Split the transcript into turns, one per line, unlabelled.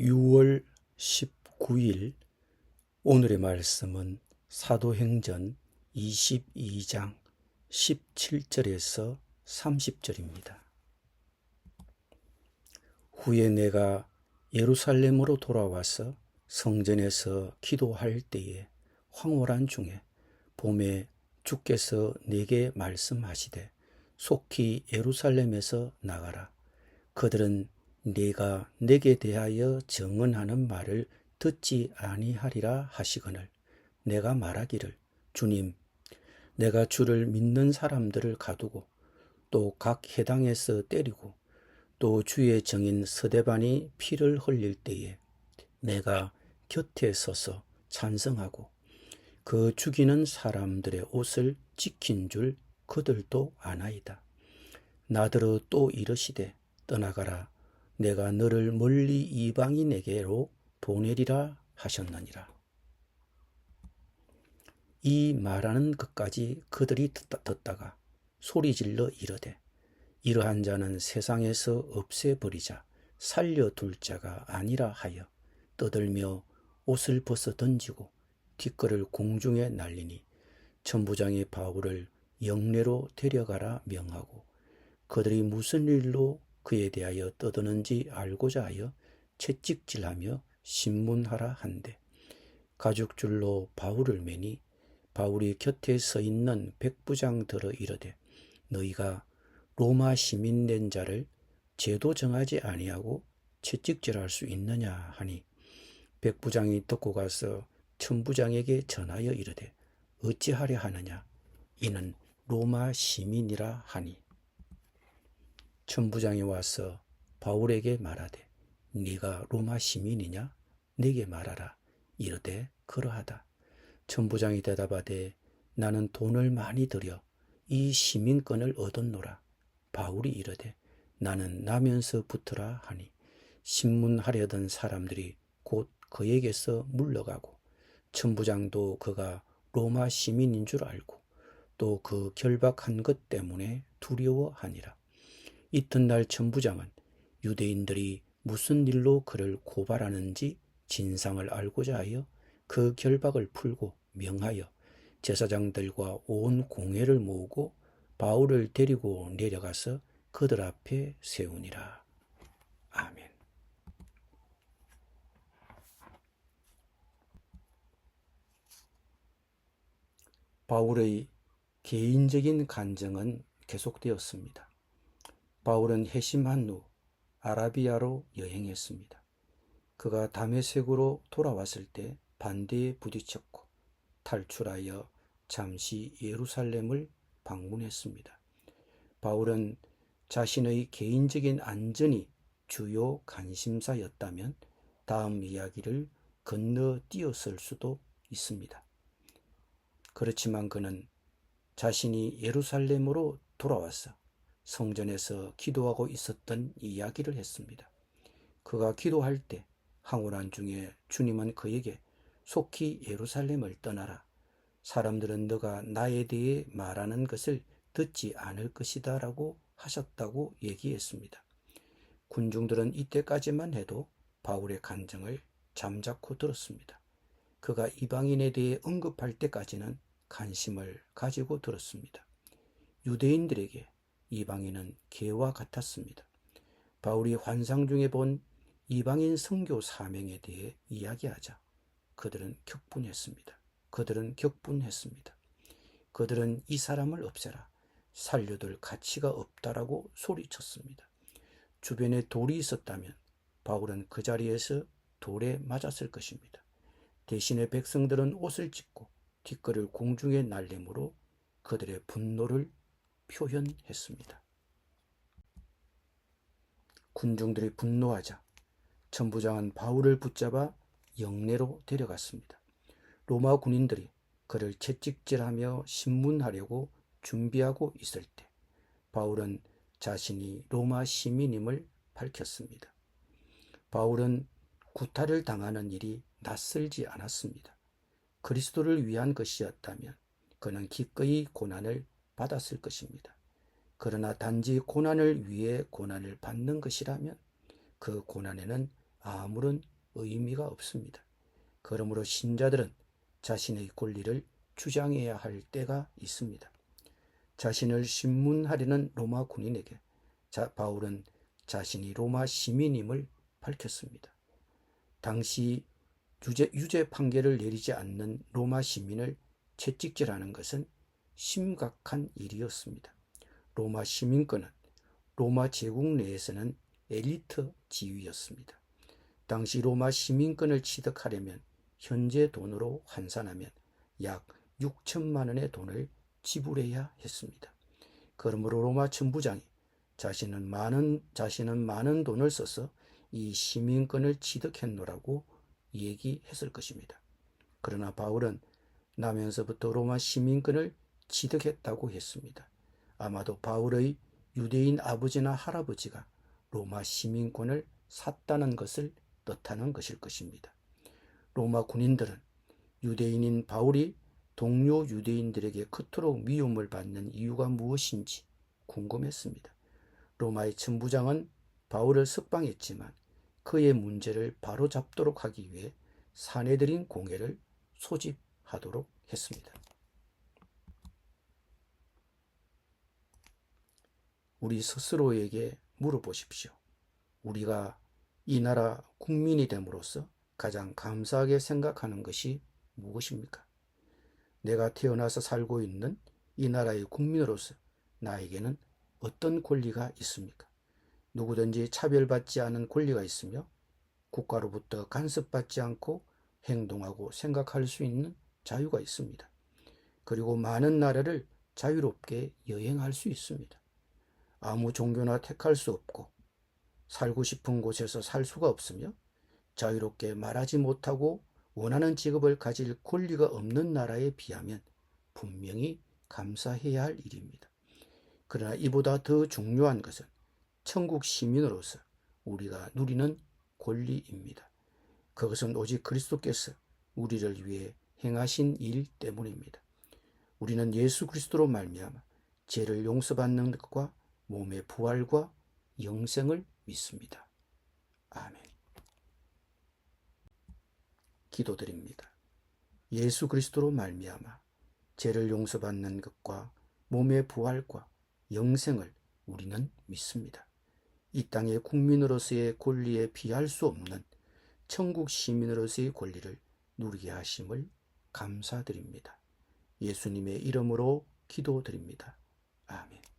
6월 19일 오늘의 말씀은 사도행전 22장 17절에서 30절입니다. 후에 내가 예루살렘으로 돌아와서 성전에서 기도할 때에 황홀한 중에 봄에 주께서 내게 말씀하시되 속히 예루살렘에서 나가라. 그들은 네가 내게 대하여 증언하는 말을 듣지 아니하리라 하시거늘 내가 말하기를 주님 내가 주를 믿는 사람들을 가두고 또 각 해당에서 때리고 또 주의 정인 서대반이 피를 흘릴 때에 내가 곁에 서서 찬성하고 그 죽이는 사람들의 옷을 지킨 줄 그들도 아나이다. 나더러 또 이르시되 떠나가라 내가 너를 멀리 이방인에게로 보내리라 하셨느니라. 이 말하는 것까지 그들이 듣다 가 소리질러 이르되 이러한 자는 세상에서 없애버리자 살려둘 자가 아니라 하여 떠들며 옷을 벗어 던지고 뒷걸을 공중에 날리니 천부장이 바울을 영내로 데려가라 명하고 그들이 무슨 일로 그에 대하여 떠드는지 알고자 하여 채찍질하며 신문하라 한데 가죽줄로 바울을 매니 바울이 곁에 서 있는 백부장 들어 이르되 너희가 로마 시민 된 자를 제도 정하지 아니하고 채찍질할 수 있느냐? 하니 백부장이 듣고 가서 천부장에게 전하여 이르되 어찌하려 하느냐? 이는 로마 시민이라 하니 천부장이 와서 바울에게 말하되 네가 로마 시민이냐? 내게 말하라. 이르되 그러하다. 천부장이 대답하되 나는 돈을 많이 들여 이 시민권을 얻었노라. 바울이 이르되 나는 나면서 붙으라 하니 신문하려던 사람들이 곧 그에게서 물러가고 천부장도 그가 로마 시민인 줄 알고 또 그 결박한 것 때문에 두려워하니라 이튿날 천부장은 유대인들이 무슨 일로 그를 고발하는지 진상을 알고자 하여 그 결박을 풀고 명하여 제사장들과 온 공회를 모으고 바울을 데리고 내려가서 그들 앞에 세우니라. 아멘. 바울의 개인적인 간정은 계속되었습니다. 바울은 회심한 후 아라비아로 여행했습니다. 그가 다메섹으로 돌아왔을 때 반대에 부딪혔고 탈출하여 잠시 예루살렘을 방문했습니다. 바울은 자신의 개인적인 안전이 주요 관심사였다면 다음 이야기를 건너뛰었을 수도 있습니다. 그렇지만 그는 자신이 예루살렘으로 돌아와서 성전에서 기도하고 있었던 이야기를 했습니다. 그가 기도할 때 황홀한 중에 주님은 그에게 속히 예루살렘을 떠나라. 사람들은 너가 나에 대해 말하는 것을 듣지 않을 것이다 라고 하셨다고 얘기했습니다. 군중들은 이때까지만 해도 바울의 간증을 잠자코 들었습니다. 그가 이방인에 대해 언급할 때까지는 관심을 가지고 들었습니다. 유대인들에게 이방인은 개와 같았습니다. 바울이 환상 중에 본 이방인 선교 사명에 대해 이야기하자 그들은 격분했습니다. 그들은 격분했습니다. 그들은 이 사람을 없애라. 살려둘 가치가 없다라고 소리쳤습니다. 주변에 돌이 있었다면 바울은 그 자리에서 돌에 맞았을 것입니다. 대신에 백성들은 옷을 찢고 뒷걸을 공중에 날림으로 그들의 분노를 표현했습니다. 군중들이 분노하자 천부장은 바울을 붙잡아 영내로 데려갔습니다. 로마 군인들이 그를 채찍질하며 신문하려고 준비하고 있을 때 바울은 자신이 로마 시민임을 밝혔습니다. 바울은 구타를 당하는 일이 낯설지 않았습니다. 그리스도를 위한 것이었다면 그는 기꺼이 고난을 받았을 것입니다. 그러나 단지 고난을 위해 고난을 받는 것이라면 그 고난에는 아무런 의미가 없습니다. 그러므로 신자들은 자신의 권리를 주장해야 할 때가 있습니다. 자신을 신문하려는 로마 군인에게 자, 바울은 자신이 로마 시민임을 밝혔습니다. 당시 유죄, 유죄 판결을 내리지 않는 로마 시민을 채찍질하는 것은 심각한 일이었습니다. 로마 시민권은 로마 제국 내에서는 엘리트 지위였습니다. 당시 로마 시민권을 취득하려면 현재 돈으로 환산하면 약 6천만 원의 돈을 지불해야 했습니다. 그러므로 로마 천부장이 자신은 많은 자신은 많은 돈을 써서 이 시민권을 취득했노라고 얘기했을 것입니다. 그러나 바울은 나면서부터 로마 시민권을 취득했다고 했습니다. 아마도 바울의 유대인 아버지나 할아버지가 로마 시민권을 샀다는 것을 뜻하는 것일 것입니다. 로마 군인들은 유대인인 바울이 동료 유대인들에게 그토록 미움을 받는 이유가 무엇인지 궁금했습니다. 로마의 천부장은 바울을 석방했지만 그의 문제를 바로잡도록 하기 위해 사내들인 공회를 소집하도록 했습니다. 우리 스스로에게 물어보십시오. 우리가 이 나라 국민이 됨으로써 가장 감사하게 생각하는 것이 무엇입니까? 내가 태어나서 살고 있는 이 나라의 국민으로서 나에게는 어떤 권리가 있습니까? 누구든지 차별받지 않은 권리가 있으며 국가로부터 간섭받지 않고 행동하고 생각할 수 있는 자유가 있습니다. 그리고 많은 나라를 자유롭게 여행할 수 있습니다. 아무 종교나 택할 수 없고 살고 싶은 곳에서 살 수가 없으며 자유롭게 말하지 못하고 원하는 직업을 가질 권리가 없는 나라에 비하면 분명히 감사해야 할 일입니다. 그러나 이보다 더 중요한 것은 천국 시민으로서 우리가 누리는 권리입니다. 그것은 오직 그리스도께서 우리를 위해 행하신 일 때문입니다. 우리는 예수 그리스도로 말미암아 죄를 용서받는 것과 몸의 부활과 영생을 믿습니다. 아멘. 기도드립니다. 예수 그리스도로 말미암아 죄를 용서받는 것과 몸의 부활과 영생을 우리는 믿습니다. 이 땅의 국민으로서의 권리에 비할 수 없는 천국 시민으로서의 권리를 누리게 하심을 감사드립니다. 예수님의 이름으로 기도드립니다. 아멘.